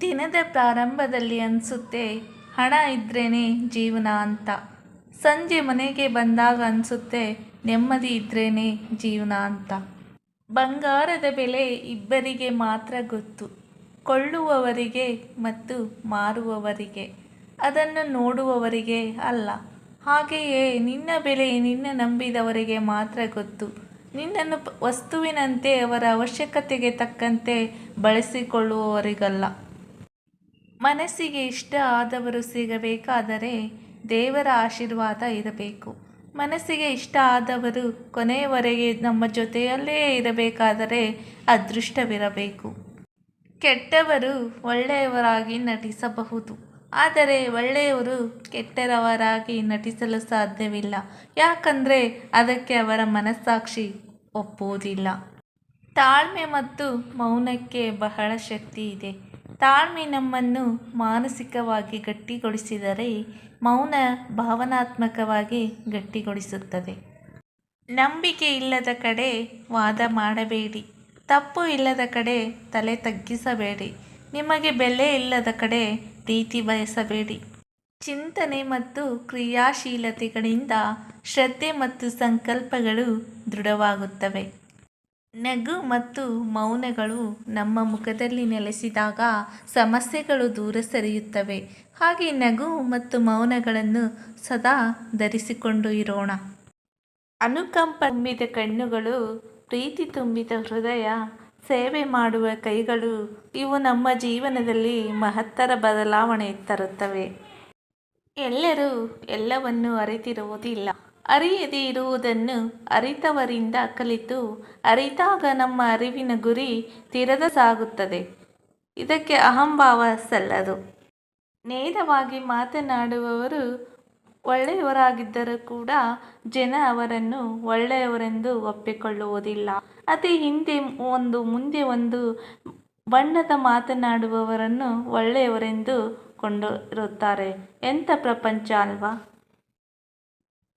ದಿನದ ಪ್ರಾರಂಭದಲ್ಲಿ ಅನಿಸುತ್ತೆ, ಹಣ ಇದ್ರೇ ಜೀವನ ಅಂತ. ಸಂಜೆ ಮನೆಗೆ ಬಂದಾಗ ಅನಿಸುತ್ತೆ, ನೆಮ್ಮದಿ ಇದ್ರೇ ಜೀವನ ಅಂತ. ಬಂಗಾರದ ಬೆಲೆ ಇಬ್ಬರಿಗೆ ಮಾತ್ರ ಗೊತ್ತು. ಕೊಳ್ಳುವವರಿಗೆ ಮತ್ತು ಮಾರುವವರಿಗೆ. ಅದನ್ನು ನೋಡುವವರಿಗೆ ಅಲ್ಲ. ಹಾಗೆಯೇ ನಿನ್ನ ಬೆಲೆ ನಿನ್ನ ನಂಬಿದವರಿಗೆ ಮಾತ್ರ ಗೊತ್ತು. ನಿನ್ನನ್ನು ವಸ್ತುವಿನಂತೆ ಅವರ ಅವಶ್ಯಕತೆಗೆ ತಕ್ಕಂತೆ ಬಳಸಿಕೊಳ್ಳುವವರಿಗಲ್ಲ. ಮನಸ್ಸಿಗೆ ಇಷ್ಟ ಆದವರು ಸಿಗಬೇಕಾದರೆ ದೇವರ ಆಶೀರ್ವಾದ ಇರಬೇಕು. ಮನಸ್ಸಿಗೆ ಇಷ್ಟ ಆದವರು ಕೊನೆಯವರೆಗೆ ನಮ್ಮ ಜೊತೆಯಲ್ಲೇ ಇರಬೇಕಾದರೆ ಅದೃಷ್ಟವಿರಬೇಕು. ಕೆಟ್ಟವರು ಒಳ್ಳೆಯವರಾಗಿ ನಟಿಸಬಹುದು. ಆದರೆ ಒಳ್ಳೆಯವರು ಕೆಟ್ಟರವರಾಗಿ ನಟಿಸಲು ಸಾಧ್ಯವಿಲ್ಲ. ಯಾಕಂದರೆ ಅದಕ್ಕೆ ಅವರ ಮನಸ್ಸಾಕ್ಷಿ ಒಪ್ಪುವುದಿಲ್ಲ. ತಾಳ್ಮೆ ಮತ್ತು ಮೌನಕ್ಕೆ ಬಹಳ ಶಕ್ತಿ ಇದೆ. ತಾಳ್ಮೆ ನಮ್ಮನ್ನು ಮಾನಸಿಕವಾಗಿ ಗಟ್ಟಿಗೊಳಿಸಿದರೆ ಮೌನ ಭಾವನಾತ್ಮಕವಾಗಿ ಗಟ್ಟಿಗೊಳಿಸುತ್ತದೆ. ನಂಬಿಕೆ ಇಲ್ಲದ ಕಡೆ ವಾದ ಮಾಡಬೇಡಿ. ತಪ್ಪು ಇಲ್ಲದ ಕಡೆ ತಲೆ ತಗ್ಗಿಸಬೇಡಿ. ನಿಮಗೆ ಬೆಲೆ ಇಲ್ಲದ ಕಡೆ ಪ್ರೀತಿ ಬಯಸಬೇಡಿ. ಚಿಂತನೆ ಮತ್ತು ಕ್ರಿಯಾಶೀಲತೆಗಳಿಂದ ಶ್ರದ್ಧೆ ಮತ್ತು ಸಂಕಲ್ಪಗಳು ದೃಢವಾಗುತ್ತವೆ. ನಗು ಮತ್ತು ಮೌನಗಳು ನಮ್ಮ ಮುಖದಲ್ಲಿ ನೆಲೆಸಿದಾಗ ಸಮಸ್ಯೆಗಳು ದೂರ ಸರಿಯುತ್ತವೆ. ಹಾಗೆ ನಗು ಮತ್ತು ಮೌನಗಳನ್ನು ಸದಾ ಧರಿಸಿಕೊಂಡು ಇರೋಣ. ಅನುಕಂಪ ತುಂಬಿದ ಕಣ್ಣುಗಳು, ಪ್ರೀತಿ ತುಂಬಿದ ಹೃದಯ, ಸೇವೆ ಮಾಡುವ ಕೈಗಳು, ಇವು ನಮ್ಮ ಜೀವನದಲ್ಲಿ ಮಹತ್ತರ ಬದಲಾವಣೆ ತರುತ್ತವೆ. ಎಲ್ಲರೂ ಎಲ್ಲವನ್ನು ಅರಿತಿರುವುದಿಲ್ಲ. ಅರಿಯದೇ ಇರುವುದನ್ನು ಅರಿತವರಿಂದ ಕಲಿತು ಅರಿತಾಗ ನಮ್ಮ ಅರಿವಿನ ಗುರಿ ತೀರದ ಸಾಗುತ್ತದೆ. ಇದಕ್ಕೆ ಅಹಂಭಾವ ಸಲ್ಲದು. ನೇರವಾಗಿ ಮಾತನಾಡುವವರು ಒಳ್ಳೆಯವರಾಗಿದ್ದರೂ ಕೂಡ ಜನ ಅವರನ್ನು ಒಳ್ಳೆಯವರೆಂದು ಒಪ್ಪಿಕೊಳ್ಳುವುದಿಲ್ಲ. ಅತಿ ಹಿಂದೆ ಒಂದು, ಮುಂದೆ ಒಂದು ಬಣ್ಣದ ಮಾತನಾಡುವವರನ್ನು ಒಳ್ಳೆಯವರೆಂದು ಕೊಂಡಿರುತ್ತಾರೆ ಎಂಥ ಪ್ರಪಂಚ ಅಲ್ವಾ?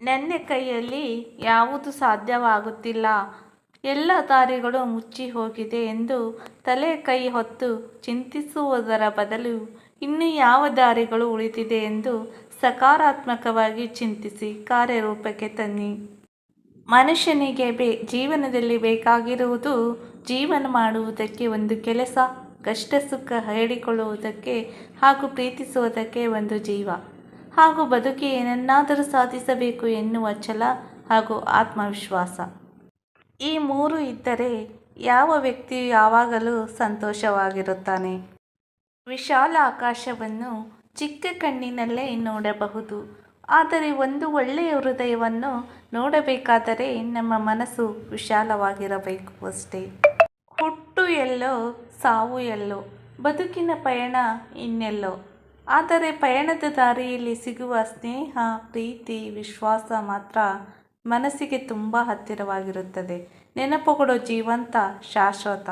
ನನ್ನ ಕೈಯಲ್ಲಿ ಯಾವುದು ಸಾಧ್ಯವಾಗುತ್ತಿಲ್ಲ. ಎಲ್ಲ ದಾರಿಗಳು ಮುಚ್ಚಿ ಹೋಗಿದೆ ಎಂದು ತಲೆ ಕೈ ಹೊತ್ತು ಚಿಂತಿಸುವುದರ ಬದಲು ಇನ್ನು ಯಾವ ದಾರಿಗಳು ಉಳಿದಿದೆ ಎಂದು ಸಕಾರಾತ್ಮಕವಾಗಿ ಚಿಂತಿಸಿ ಕಾರ್ಯರೂಪಕ್ಕೆ ತನ್ನಿ. ಮನುಷ್ಯನಿಗೆ ಬೇ, ಜೀವನದಲ್ಲಿ ಬೇಕಾಗಿರುವುದು ಜೀವನ ಮಾಡುವುದಕ್ಕೆ ಒಂದು ಕೆಲಸ ಕಷ್ಟ ಸುಖ ಹೇಳಿಕೊಳ್ಳುವುದಕ್ಕೆ ಹಾಗೂ ಪ್ರೀತಿಸುವುದಕ್ಕೆ ಒಂದು ಜೀವ. ಹಾಗೂ ಬದುಕಿ ಏನನ್ನಾದರೂ ಸಾಧಿಸಬೇಕು ಎನ್ನುವ ಛಲ ಹಾಗೂ ಆತ್ಮವಿಶ್ವಾಸ. ಈ ಮೂರು ಇದ್ದರೆ ಯಾವ ವ್ಯಕ್ತಿಯು ಯಾವಾಗಲೂ ಸಂತೋಷವಾಗಿರುತ್ತಾನೆ? ವಿಶಾಲ ಆಕಾಶವನ್ನು ಚಿಕ್ಕ ಕಣ್ಣಿನಲ್ಲೇ ನೋಡಬಹುದು. ಆದರೆ ಒಂದು ಒಳ್ಳೆಯ ಹೃದಯವನ್ನು ನೋಡಬೇಕಾದರೆ ನಮ್ಮ ಮನಸ್ಸು ವಿಶಾಲವಾಗಿರಬೇಕು ಅಷ್ಟೇ. ಹುಟ್ಟು ಎಲ್ಲೋ ಸಾವು ಎಲ್ಲೋ, ಬದುಕಿನ ಪಯಣ ಇನ್ನೆಲ್ಲೋ. ಆದರೆ ಪಯಣದ ದಾರಿಯಲ್ಲಿ ಸಿಗುವ ಸ್ನೇಹ ಪ್ರೀತಿ ವಿಶ್ವಾಸ ಮಾತ್ರ ಮನಸ್ಸಿಗೆ ತುಂಬ ಹತ್ತಿರವಾಗಿರುತ್ತದೆ. ನೆನಪುಗಳು ಜೀವಂತ ಶಾಶ್ವತ.